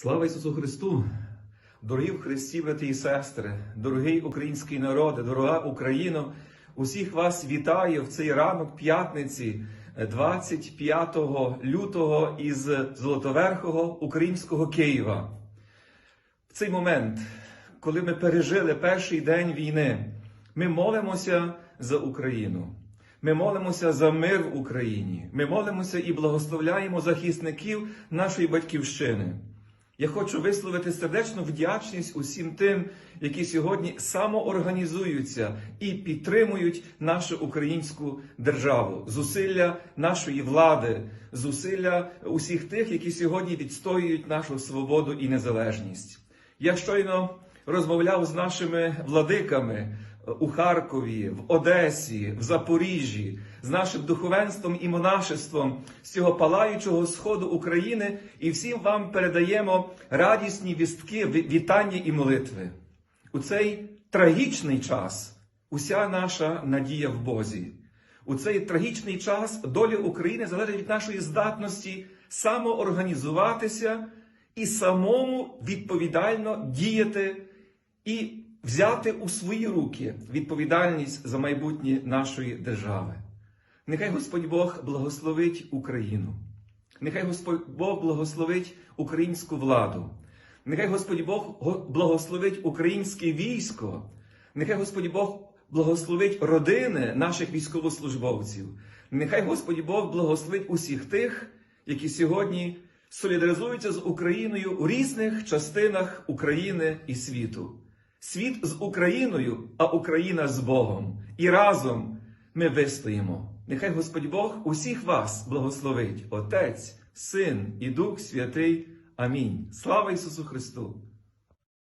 Слава Ісусу Христу! Дорогі в Христі, брати і сестри, дорогий український народе, дорога Україно, усіх вас вітаю в цей ранок п'ятниці, е, 25 лютого із Золотоверхого українського Києва. В цей момент, коли ми пережили перший день війни, ми молимося за Україну. Ми молимося за мир в Україні. Ми молимося і благословляємо захисників нашої батьківщини. Я хочу висловити сердечну вдячність усім тим, які сьогодні самоорганізуються і підтримують нашу українську державу, зусилля нашої влади, зусилля усіх тих, які сьогодні відстоюють нашу свободу і незалежність. Я щойно розмовляв з нашими владиками у Харкові, в Одесі, в Запоріжжі, з нашим духовенством і монашеством з цього палаючого сходу України, і всім вам передаємо радісні вістки, вітання і молитви. У цей трагічний час уся наша надія в Бозі. У цей трагічний час доля України залежить від нашої здатності самоорганізуватися і самому відповідально діяти і взяти у свої руки відповідальність за майбутнє нашої держави. Нехай Господь Бог благословить Україну. Нехай Господь Бог благословить українську владу. Нехай Господь Бог благословить українське військо. Нехай Господь Бог благословить родини наших військовослужбовців. Нехай Господь Бог благословить усіх тих, які сьогодні солідаризуються з Україною у різних частинах України і світу. Світ з Україною, а Україна з Богом. І разом ми вистоїмо. Нехай Господь Бог усіх вас благословить, Отець, Син і Дух Святий. Амінь. Слава Ісусу Христу!